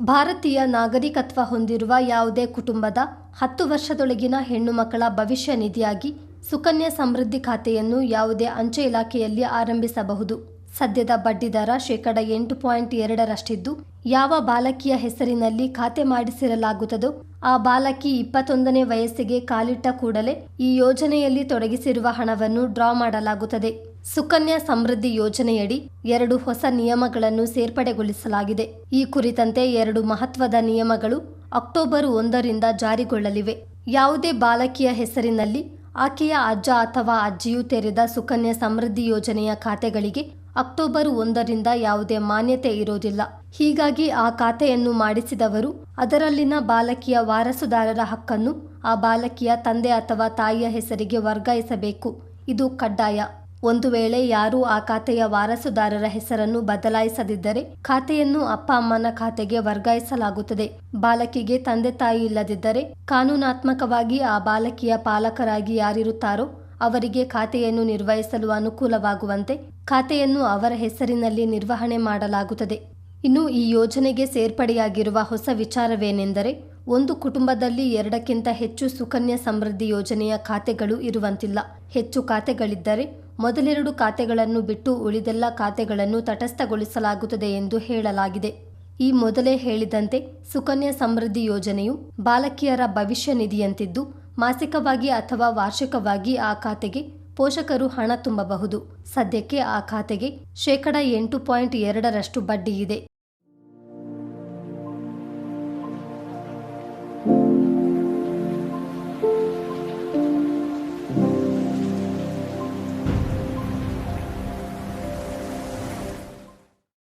ಭಾರತೀಯ ನಾಗರಿಕತ್ವ ಹೊಂದಿರುವ ಯಾವುದೇ ಕುಟುಂಬದ ಹತ್ತು ವರ್ಷದೊಳಗಿನ ಹೆಣ್ಣು ಮಕ್ಕಳ ಭವಿಷ್ಯ ನಿಧಿಯಾಗಿ ಸುಕನ್ಯಾ ಸಮೃದ್ಧಿ ಖಾತೆಯನ್ನು ಯಾವುದೇ ಅಂಚೆ ಇಲಾಖೆಯಲ್ಲಿ ಆರಂಭಿಸಬಹುದು. ಸದ್ಯದ ಬಡ್ಡಿದರ ಶೇಕಡ ಎಂಟು ಪಾಯಿಂಟ್ ಎರಡರಷ್ಟಿದ್ದು, ಯಾವ ಬಾಲಕಿಯ ಹೆಸರಿನಲ್ಲಿ ಖಾತೆ ಮಾಡಿಸಿರಲಾಗುತ್ತದೋ, ಆ ಬಾಲಕಿ ಇಪ್ಪತ್ತೊಂದನೇ ವಯಸ್ಸಿಗೆ ಕಾಲಿಟ್ಟ ಕೂಡಲೇ ಈ ಯೋಜನೆಯಲ್ಲಿ ತೊಡಗಿಸಿರುವ ಹಣವನ್ನು ಡ್ರಾ ಮಾಡಲಾಗುತ್ತದೆ. ಸುಕನ್ಯಾ ಸಮೃದ್ಧಿ ಯೋಜನೆಯಡಿ ಎರಡು ಹೊಸ ನಿಯಮಗಳನ್ನು ಸೇರ್ಪಡೆಗೊಳಿಸಲಾಗಿದೆ. ಈ ಕುರಿತಂತೆ ಎರಡು ಮಹತ್ವದ ನಿಯಮಗಳು ಅಕ್ಟೋಬರ್ ಒಂದರಿಂದ ಜಾರಿಗೊಳ್ಳಲಿವೆ. ಯಾವುದೇ ಬಾಲಕಿಯ ಹೆಸರಿನಲ್ಲಿ ಆಕೆಯ ಅಜ್ಜ ಅಥವಾ ಅಜ್ಜಿಯು ತೆರೆದ ಸುಕನ್ಯಾ ಸಮೃದ್ಧಿ ಯೋಜನೆಯ ಖಾತೆಗಳಿಗೆ ಅಕ್ಟೋಬರ್ ಒಂದರಿಂದ ಯಾವುದೇ ಮಾನ್ಯತೆ ಇರೋದಿಲ್ಲ. ಹೀಗಾಗಿ ಆ ಖಾತೆಯನ್ನು ಮಾಡಿಸಿದವರು ಅದರಲ್ಲಿನ ಬಾಲಕಿಯ ವಾರಸುದಾರರ ಹಕ್ಕನ್ನು ಆ ಬಾಲಕಿಯ ತಂದೆ ಅಥವಾ ತಾಯಿಯ ಹೆಸರಿಗೆ ವರ್ಗಾಯಿಸಬೇಕು. ಇದು ಕಡ್ಡಾಯ. ಒಂದು ವೇಳೆ ಯಾರೂ ಆ ಖಾತೆಯ ವಾರಸುದಾರರ ಹೆಸರನ್ನು ಬದಲಾಯಿಸದಿದ್ದರೆ ಖಾತೆಯನ್ನು ಅಪ್ಪ ಅಮ್ಮನ ಖಾತೆಗೆ ವರ್ಗಾಯಿಸಲಾಗುತ್ತದೆ. ಬಾಲಕಿಗೆ ತಂದೆ ತಾಯಿ ಇಲ್ಲದಿದ್ದರೆ ಕಾನೂನಾತ್ಮಕವಾಗಿ ಆ ಬಾಲಕಿಯ ಪಾಲಕರಾಗಿ ಯಾರಿರುತ್ತಾರೋ ಅವರಿಗೆ ಖಾತೆಯನ್ನು ನಿರ್ವಹಿಸಲು ಅನುಕೂಲವಾಗುವಂತೆ ಖಾತೆಯನ್ನು ಅವರ ಹೆಸರಿನಲ್ಲಿ ನಿರ್ವಹಣೆ ಮಾಡಲಾಗುತ್ತದೆ. ಇನ್ನು ಈ ಯೋಜನೆಗೆ ಸೇರ್ಪಡೆಯಾಗಿರುವ ಹೊಸ ವಿಚಾರವೇನೆಂದರೆ ಒಂದು ಕುಟುಂಬದಲ್ಲಿ ಎರಡಕ್ಕಿಂತ ಹೆಚ್ಚು ಸುಕನ್ಯಾ ಸಮೃದ್ಧಿ ಯೋಜನೆಯ ಖಾತೆಗಳು ಇರುವಂತಿಲ್ಲ. ಹೆಚ್ಚು ಖಾತೆಗಳಿದ್ದರೆ ಮೊದಲೆರಡು ಖಾತೆಗಳನ್ನು ಬಿಟ್ಟು ಉಳಿದೆಲ್ಲ ಖಾತೆಗಳನ್ನು ತಟಸ್ಥಗೊಳಿಸಲಾಗುತ್ತದೆ ಎಂದು ಹೇಳಲಾಗಿದೆ. ಈ ಮೊದಲೇ ಹೇಳಿದಂತೆ ಸುಕನ್ಯಾ ಸಮೃದ್ಧಿ ಯೋಜನೆಯು ಬಾಲಕಿಯರ ಭವಿಷ್ಯ ನಿಧಿಯಂತಿದ್ದು, ಮಾಸಿಕವಾಗಿ ಅಥವಾ ವಾರ್ಷಿಕವಾಗಿ ಆ ಖಾತೆಗೆ ಪೋಷಕರು ಹಣ ತುಂಬಬಹುದು. ಸದ್ಯಕ್ಕೆ ಆ ಖಾತೆಗೆ ಶೇಕಡ ಎಂಟು ಪಾಯಿಂಟ್ ಎರಡರಷ್ಟು ಬಡ್ಡಿಯಿದೆ